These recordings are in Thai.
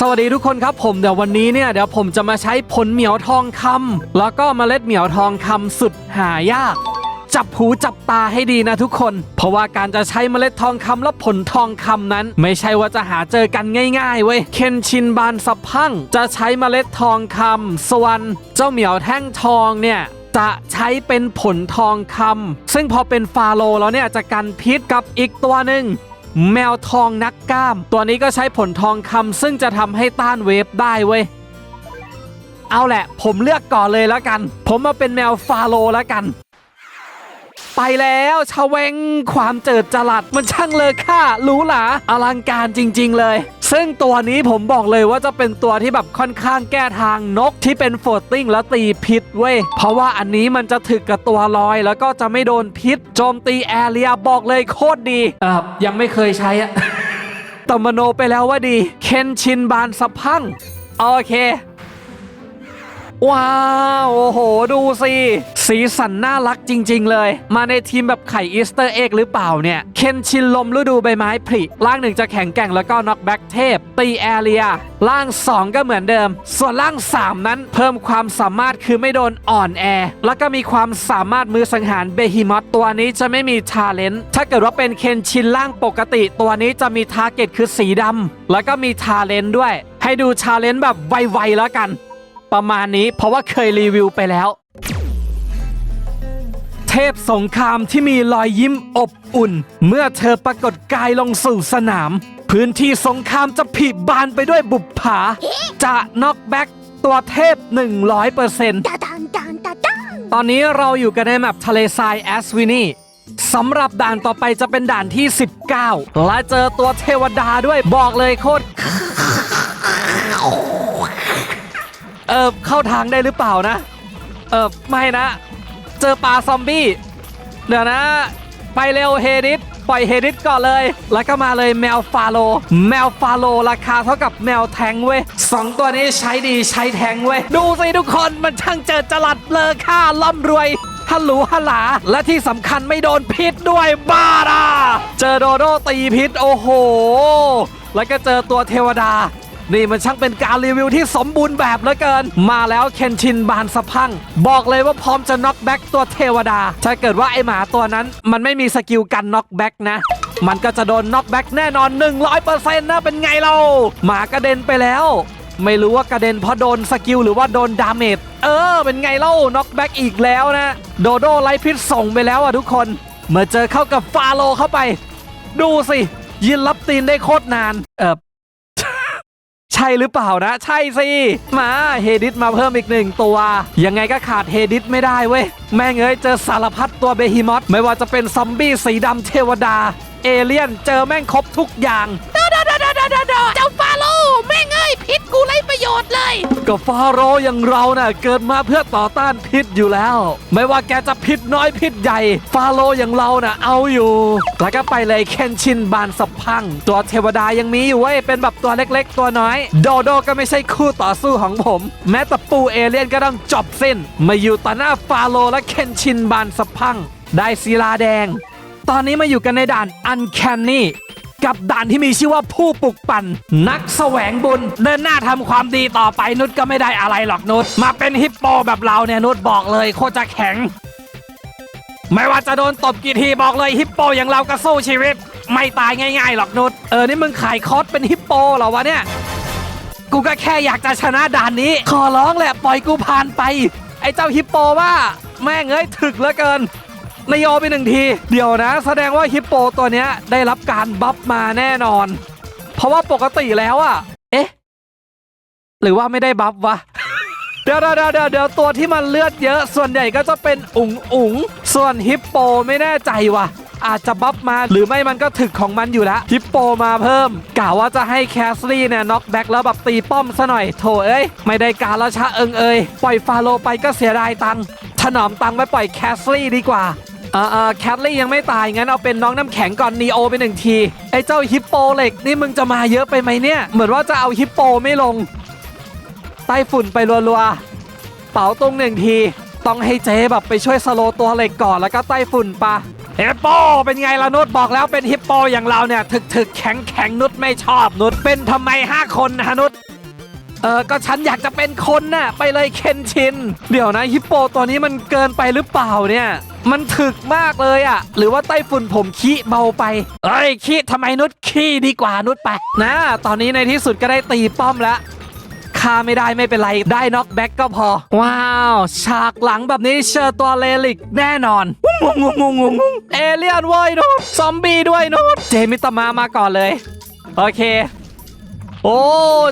สวัสดีทุกคนครับผมเดี๋ยววันนี้เนี่ยเดี๋ยวผมจะมาใช้ผลเหมียวทองคำแล้วก็เมล็ดเหมียวทองคำสุดหายาก จับหูจับตาให้ดีนะทุกคน เพราะว่าการจะใช้เมล็ดทองคำและผลทองคำนั้น ไม่ใช่ว่าจะหาเจอกันง่ายๆเว้ยเคนชินบานสับพังจะใช้เมล็ดทองคำส่วนเจ้าเหมียวแท่งทองเนี่ยจะใช้เป็นผลทองคำซึ่งพอเป็นฟาโลแล้วเนี่ยจะกันพิษกับอีกตัวหนึ่ง แมวทองนักกล้าม ตัวนี้ก็ใช้ผลทองคำซึ่งจะทำให้ต้านเวฟได้เว้ยเอาแหละ ผมเลือกก่อนเลยแล้วกัน ผมมาเป็นแมวฟาโลแล้วกัน ไปแล้วชาวเวงความเจิดจรัสมันช่างเลอค่าหรูหราอลังการจริง ๆ เลย ซึ่งตัวนี้ผมบอกเลยว่าจะเป็นตัวที่แบบค่อนข้างแก้ทางนกที่เป็นโฟตติ้งแล้วตีพิษเว้ย เพราะว่าอันนี้มันจะถึกกับตัวลอย แล้วก็จะไม่โดนพิษ โจมตีแอเรียบอกเลยโคตรดีเออยังไม่เคยใช้อะตมโนไปแล้วว่าดี เคนชินบานสะพังโอเค ว้าว โอ้โห ดูสิ สีสันน่ารักจริง ๆ เลย มาในทีมแบบไข่อีสเตอร์เอ็กหรือเปล่าเนี่ย เคนชินลมฤดูใบไม้ผลิล่างหนึ่งจะแข็งแกร่งแล้วก็น็อกแบ็กเทพ ตีแอเรียล่าง 2 ก็เหมือนเดิม ส่วนล่าง 3 นั้นเพิ่มความสามารถคือไม่โดนอ่อนแอ แล้วก็มีความสามารถมือสังหารเบฮิมอตตัวนี้จะไม่มีทาเลนต์ถ้าเกิดว่าเป็นเคนชินล่างปกติ ตัวนี้จะมีทาร์เก็ตคือสีดำแล้วก็มีทาเลนต์ด้วย ให้ดูชาเลนจ์แบบไวๆแล้วกัน ประมาณนี้เพราะว่าเคยรีวิวไปแล้ว เทพสงครามที่มีรอยยิ้มอบอุ่น เมื่อเธอปรากฏกายลงสู่สนาม พื้นที่สงครามจะผีบานไปด้วยบุปผา จะน็อกแบ็กตัวเทพ 100% Da dun dun da dun. ตอนนี้เราอยู่กันในแมปทะเลทรายแอสวินีสำหรับด่านต่อไปจะเป็นด่านที่ 19 และเจอตัวเทวดาด้วยบอกเลยโคตร เออเข้าทางได้หรือเปล่านะ เออไม่นะ เจอปลาซอมบี้เดี๋ยวนะ ไปเร็วเฮดิสปล่อยเฮดิสก่อนเลย แล้วก็มาเลยแมวฟาโล แมวฟาโลราคาเท่ากับแมวแทงเว้ยสองตัวนี้ใช้ดีใช้แทงเว้ย ดูสิทุกคนมันช่างเจอจรัดเลอค่าล่ำรวยฮัลโหลฮัลหลา และที่สำคัญไม่โดนพิษด้วยบ้าดาเจอโดโดตีพิษโอ้โห แล้วก็เจอตัวเทวดา นี่มันช่างเป็นการรีวิวที่สมบูรณ์แบบเหลือเกิน มาแล้วเคนชินบานสะพัง บอกเลยว่าพร้อมจะน็อกแบ็กตัวเทวดา ถ้าเกิดว่าไอหมาตัวนั้น มันไม่มีสกิลกันน็อกแบ็กนะมันก็จะโดนน็อกแบ็กแน่นอน 100%นะเป็นไงเรา หมากระเด็นไปแล้ว ไม่รู้ว่ากระเด็นเพราะโดนสกิลหรือว่าโดนดาเมจเออ เป็นไงเล่าน็อกแบ็กอีกแล้วนะ โดโดไลฟ์พิษส่งไปแล้วอะทุกคน เมื่อเจอเข้ากับฟาโลเข้าไป ดูสิยืนรับตีนได้โคตรนาน เออ ใช่หรือเปล่านะ ใช่สิมาเฮดิสมาเพิ่มอีกหนึ่งตัว ยังไงก็ขาดเฮดิสไม่ได้เว้ย แม่งเอ้ยเจอสารพัดตัวเบฮิมอสไม่ว่าจะเป็นซอมบี้สีดำเทวดา เอเลี่ยนเจอแม่งครบทุกอย่างเจ้าฟา กูไรประโยชน์เลย ก็ฟาโรห์อย่างเราน่ะเกิดมาเพื่อต่อต้านพิษอยู่แล้ว ไม่ว่าแกจะพิษน้อยพิษใหญ่ ฟาโรห์อย่างเราน่ะเอาอยู่ แล้วก็ไปเลยเคนชินบานสับพัง ตัวเทวดายังมีอยู่เว้ยเป็นแบบตัวเล็กๆ ตัวน้อย โดโดก็ไม่ใช่คู่ต่อสู้ของผม แม้แต่ปูเอเลียนก็ต้องจบสิ้น มาอยู่ต่อหน้าฟาโรห์และเคนชินบานสับพัง ได้ศิลาแดง ตอนนี้มาอยู่กันในด่านอันแคนนี่ กับด่านที่มีชื่อว่าผู้ปลุกปั่น นักแสวงบุญเดินหน้าทำความดีต่อไปนุชก็ไม่ได้อะไรหรอกนุชมาเป็นฮิปโปแบบเราเนี่ยนุชบอกเลยโคตรจะแข็ง ไม่ว่าจะโดนตบกี่ทีบอกเลยฮิปโปอย่างเราก็สู้ชีวิต ไม่ตายง่ายๆหรอกนุชเออนี่มึงขายคอสเป็นฮิปโปเหรอวะเนี่ยกูก็แค่อยากจะชนะด่านนี้ ขอร้องแหละปล่อยกูผ่านไป ไอ้เจ้าฮิปโปว่า แม่งเอ้ยถึกเหลือเกิน นายโยไปหนึ่งที เดี๋ยวนะ แสดงว่าฮิปโปตัวเนี้ยได้รับการบัฟมาแน่นอน เพราะว่าปกติแล้วอะเอ๊ะ หรือว่าไม่ได้บัฟวะเดี๋ยวเดี๋ยวเดี๋ยวเดี๋ยวตัวที่มันเลือดเยอะส่วนใหญ่ก็จะเป็นอุ๋งอุ๋งส่วนฮิปโปไม่แน่ใจว่ะ อาจจะบัฟมาหรือไม่มันก็ถึกของมันอยู่แล้วฮิปโปมาเพิ่มกะว่าจะให้แคสลี่เนี่ยน็อกแบ็กแล้วแบบตีป้อมซะหน่อยโถเอ้ย ไม่ได้การแล้วชะเอิงเอ้ยปล่อยฟาโลไปก็เสียดายตังถนอมตังไปปล่อยแคสลี่ดีกว่า ออเออแคทลี่ยังไม่ตายงั้นเอาเป็นน้องน้ำแข็งก่อนนีโอไปหนึ่งที ไอ้เจ้าฮิปโปเหล็กนี่มึงจะมาเยอะไปไหมเนี่ย เหมือนว่าจะเอาฮิปโปไม่ลงไต้ฝุ่นไปรัวๆ เป๋าตรงหนึ่งที ต้องให้เจ๊แบบไปช่วยสโลว์ตัวเหล็กก่อนแล้วก็ไต้ฝุ่นปะฮิปโปเป็นไงล่ะนุชบอกแล้วเป็นฮิปโปอย่างเราเนี่ยถึกถึกแข็งแข็งนุชไม่ชอบนุชเป็นทำไมห้าคนนะนุช เออก็ฉันอยากจะเป็นคนน่ะไปเลยเคนชิน เดี๋ยวนะฮิปโปตัวนี้มันเกินไปหรือเปล่าเนี่ยมันถึกมากเลยอะหรือว่าไต้ฝุ่นผมขี้เบาไป เอ้ยขี้ทำไมนุชขี้ดีกว่านุชไป นะ ตอนนี้ในที่สุดก็ได้ตีป้อมแล้วฆ่าไม่ได้ไม่เป็นไร ได้น็อกแบ็กก็พอ ว้าว ฉากหลังแบบนี้เจอตัวเลลิกแน่นอนงงงงงงเอเลียนว้ยโนตซอมบี้ด้วยโนตเจมิตามามาก่อนเลย โอเค โอ้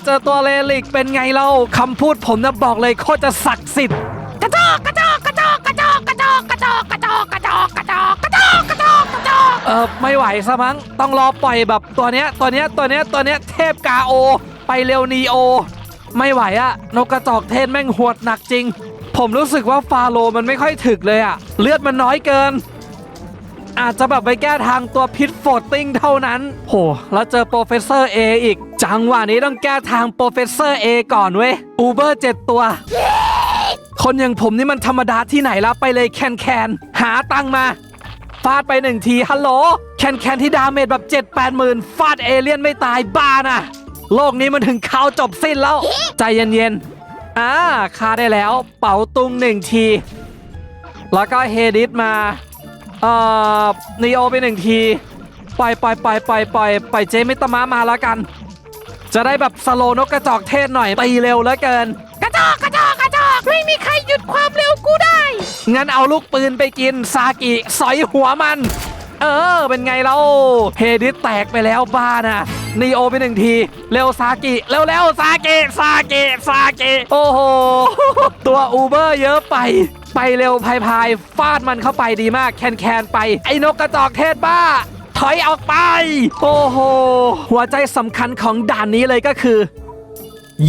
เจอตัวเลลิกเป็นไงเล่าคำพูดผมนะบอกเลยโคตรจะศักดิ์สิทธิ์กระจอกกระจอกกระจอกกระจอกกระจอกกระจอกกระจอกกระจอกกระจอกกระจอกกระจอกกระจอกเออไม่ไหวซะมั้งต้องรอปล่อยแบบตัวเนี้ยตัวเนี้ยตัวเนี้ยตัวเนี้ยเทพกาโอ ไปเร็วนีโอ ไม่ไหวอะนกกระจอกเทศแม่งหวดหนักจริง ผมรู้สึกว่าฟาโลมันไม่ค่อยถึกเลยอะเลือดมันน้อยเกิน อาจจะแบบไปแก้ทางตัวพิษโฟตติ้งเท่านั้น โห แล้วเจอโปรเฟสเซอร์เออีก จังหวะนี้ต้องแก้ทางโปรเฟสเซอร์เอก่อนเว้ยอูเบอร์เจ็ดตัว คนอย่างผมนี่มันธรรมดาที่ไหนละไปเลยแคนแคนหาตังมาฟาดไปหนึ่งทีฮัลโหลแคนแคนที่ดาเมจแบบ7 8หมื่นฟาดเอเลี่ยนไม่ตายบ้านะโลกนี้มันถึงข่าวจบสิ้นแล้ว ใจเย็นๆอ่าคาได้แล้ว เป๋าตุงหนึ่งที แล้วก็เฮดิสมา เอ่อนีโอไปหนึ่งทีปล่อยปล่อยปล่อยปล่อยปล่อยปล่อยเจมิตามะมาแล้วกัน จะได้แบบสโลว์นกกระจอกเทศหน่อยตีเร็วเหลือเกิน กระจอกกระจอกกระจอกไม่มีใครหยุดความเร็วกูได้ งั้นเอาลูกปืนไปกินซากิสอยหัวมัน เออ เป็นไงเราเฮดิสแตกไปแล้วบ้านะ นีโอไปหนึ่งที เร็วซากิ เร็วเร็วซากิซากิซากิโอ้โห ตัวอูเบอร์เยอะไป ไปเร็วพายพายฟาดมันเข้าไปดีมาก แคนแคนไป ไอ้นกกระจอกเทศบ้าถอยออกไป โอ้โห หัวใจสำคัญของด่านนี้เลยก็คือ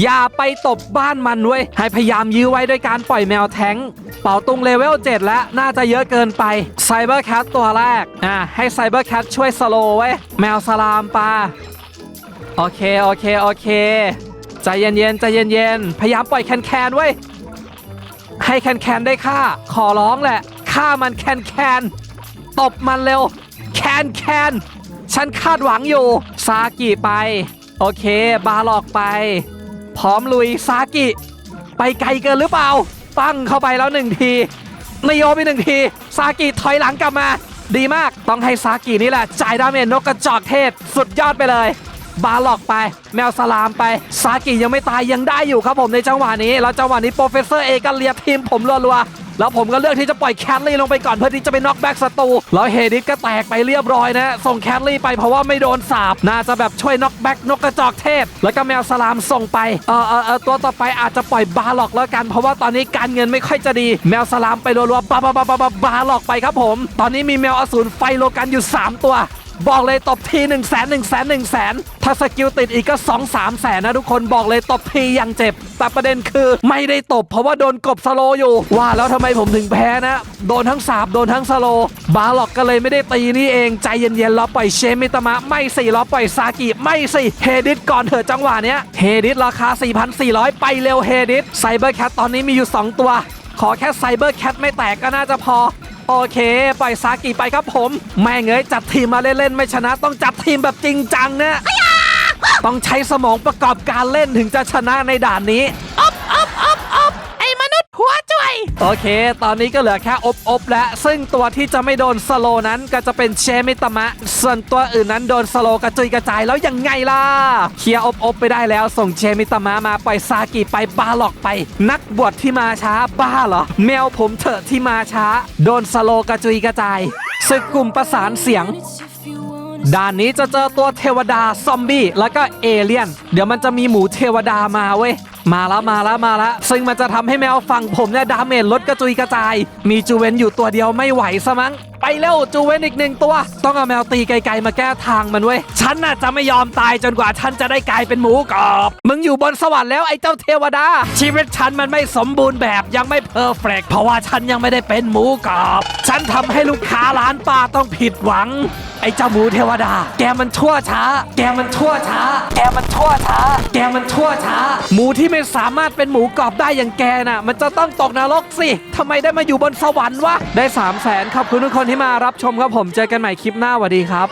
อย่าไปตบบ้านมันเว้ย ให้พยายามยื้อไว้ด้วยการปล่อยแมวแท้ง เป่าตุงเลเวล 7 แล้ว น่าจะเยอะเกินไปไซเบอร์แคทตัวแรก อะให้ไซเบอร์แคทช่วยสโลว์ไว้ยแมวสลามปลา โอเค โอเค โอเค ใจเย็นๆ ใจเย็นๆ พยายามปล่อยแคนแคนๆเว้ ให้แคนแคนได้ค่า ขอร้องแหละ ฆ่ามันแคนแคน ตบมันเร็ว แคนแคน ฉันคาดหวังอยู่ ซากิไป โอเค บาหลอกไป พร้อมลุย ซากิ ไปไกลเกินหรือเปล่า ปั้งเข้าไปแล้วหนึ่งทีนโยไปหนึ่งที ซากิถอยหลังกลับมา ดีมาก ต้องให้ซากินี่แหละ จ่ายดาเมจนกกระจอกเทศ สุดยอดไปเลย บาหลอกไป แมวสลามไป ซากิยังไม่ตายยังได้อยู่ครับผมในจังหวะนี้ แล้วจังหวะนี้โปรเฟสเซอร์เอก็เลียทีมผมรัวๆแล้วผมก็เลือกที่จะปล่อยแคทลี่ลงไปก่อนเพื่อที่จะไปน็อกแบ็กศัตรูแล้วเฮดิสก็แตกไปเรียบร้อยนะ ส่งแคทลี่ไปเพราะว่าไม่โดนสาบน่าจะแบบช่วยน็อกแบ็กนกกระจอกเทพ แล้วก็แมวสลามส่งไปเออเออเออตัวต่อไปอาจจะปล่อยบาหลอกแล้วกัน เพราะว่าตอนนี้การเงินไม่ค่อยจะดี แมวสลามไปรัวๆบาบาบาบาบาบาหลอกไปครับผม ตอนนี้มีแมวอสูรไฟโลกันอยู่ 3 ตัว บอกเลยตบที1นึ่งแสนหนึ่งแสนหนึ่งแสนถ้าสกิลติดอีกก็2องสามแสนนะทุกคนบอกเลยตบทีอย่างเจ็บ แต่ประเด็นคือไม่ได้ตบเพราะว่าโดนกบสโลอยู่ ว่าแล้วทำไมผมถึงแพ้นะ โดนทั้งสาบโดนทั้งสโล บาล็อกก็เลยไม่ได้ตีนี่เองใจเย็นๆรอปล่อยเชมิตามะไม่สิรอปล่อยซากิไม่สิเฮดิสก่อนเถอะจังหวะเนี้ยเฮดิสราคา 4,400 ไปเร็วเฮดิสไซเบอร์แคทตอนนี้มีอยู่ 2 ตัว ขอแค่ไซเบอร์แคทไม่แตกก็น่าจะพอ โอเค ปล่อยซากิไปครับผม แม่งเอ้ยจัดทีมมาเล่นๆไม่ชนะต้องจัดทีมแบบจริงจังนะ ต้องใช้สมองประกอบการเล่นถึงจะชนะในด่านนี้ อบอบอบอบไอ้มนุษย์หัวจ่วย โอเค ตอนนี้ก็เหลือแค่อบอบๆแล้วซึ่งตัวที่จะไม่โดนสโลนั้นก็จะเป็นเชมิตมะ ส่วนตัวอื่นนั้นโดนสโลกระจุยกระจายแล้วยังไงล่ะ เคลียร์อบอบๆไปได้แล้วส่งเชมิตมะมาปล่อยซากิไปบาหลอกไป นักบวชที่มาช้าบ้าเหรอ แมวผมเถอะที่มาช้า โดนสโลกระจุยกระจายศึกกลุ่มประสานเสียงด่านนี้จะเจอตัวเทวดาซอมบี้แล้วก็เอเลี่ยน เดี๋ยวมันจะมีหมูเทวดามาเว้ย มาแล้วมาแล้วมาแล้วซึ่งมันจะทำให้แมวฝั่งผมเนี่ยดาเมจลดกระจุยกระจาย มีจูเวนอยู่ตัวเดียวไม่ไหวซะมั้ง ไปเร็วจูเวนอีกหนึ่งตัว ต้องเอาแมวตีไกลๆมาแก้ทางมันเว้ยฉันน่ะจะไม่ยอมตายจนกว่าฉันจะได้กลายเป็นหมูกรอบ มึงอยู่บนสวรรค์แล้วไอ้เจ้าเทวดา ชีวิตฉันมันไม่สมบูรณ์แบบยังไม่เพอร์เฟกเพราะว่าฉันยังไม่ได้เป็นหมูกรอบ ฉันทำให้ลูกค้าร้านป้าต้องผิดหวัง อ้เจ้าหมูเทวดา แกมันชั่วช้า แกมันชั่วช้า แกมันชั่วช้า แกมันชั่วช้า หมูที่ไม่สามารถเป็นหมูกรอบได้อย่างแกน่ะ มันจะต้องตกนรกสิทำไมได้มาอยู่บนสวรรค์วะ ได้3 0 0แสนขอบคุณทุกคนที่มารับชมครับผม เจอกันใหม่คลิปหน้าสวัสดีครับ